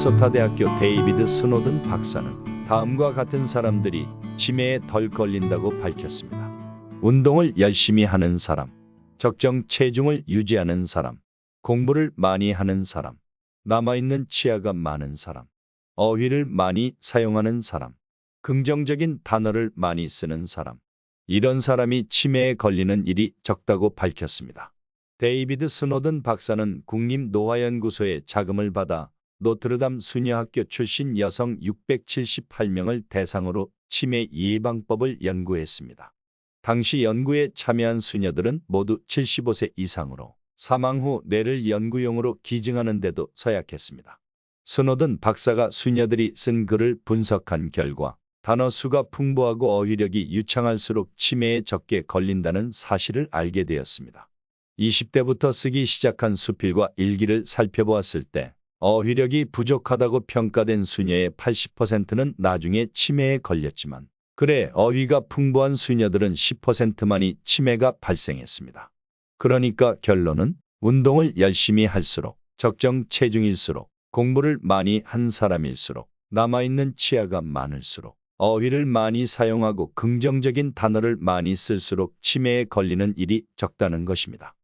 미네소타 대학교 데이비드 스노든 박사는 다음과 같은 사람들이 치매에 덜 걸린다고 밝혔습니다. 운동을 열심히 하는 사람, 적정 체중을 유지하는 사람, 공부를 많이 하는 사람, 남아있는 치아가 많은 사람, 어휘를 많이 사용하는 사람, 긍정적인 단어를 많이 쓰는 사람. 이런 사람이 치매에 걸리는 일이 적다고 밝혔습니다. 데이비드 스노든 박사는 국립노화연구소의 자금을 받아 노트르담 수녀학교 출신 여성 678명을 대상으로 치매 예방법을 연구했습니다. 당시 연구에 참여한 수녀들은 모두 75세 이상으로 사망 후 뇌를 연구용으로 기증하는 데도 서약했습니다. 스노든 박사가 수녀들이 쓴 글을 분석한 결과 단어 수가 풍부하고 어휘력이 유창할수록 치매에 적게 걸린다는 사실을 알게 되었습니다. 20대부터 쓰기 시작한 수필과 일기를 살펴보았을 때 어휘력이 부족하다고 평가된 수녀의 80%는 나중에 치매에 걸렸지만 글에 어휘가 풍부한 수녀들은 10%만이 치매가 발생했습니다. 그러니까 결론은 운동을 열심히 할수록 적정 체중일수록 공부를 많이 한 사람일수록 남아있는 치아가 많을수록 어휘를 많이 사용하고 긍정적인 단어를 많이 쓸수록 치매에 걸리는 일이 적다는 것입니다.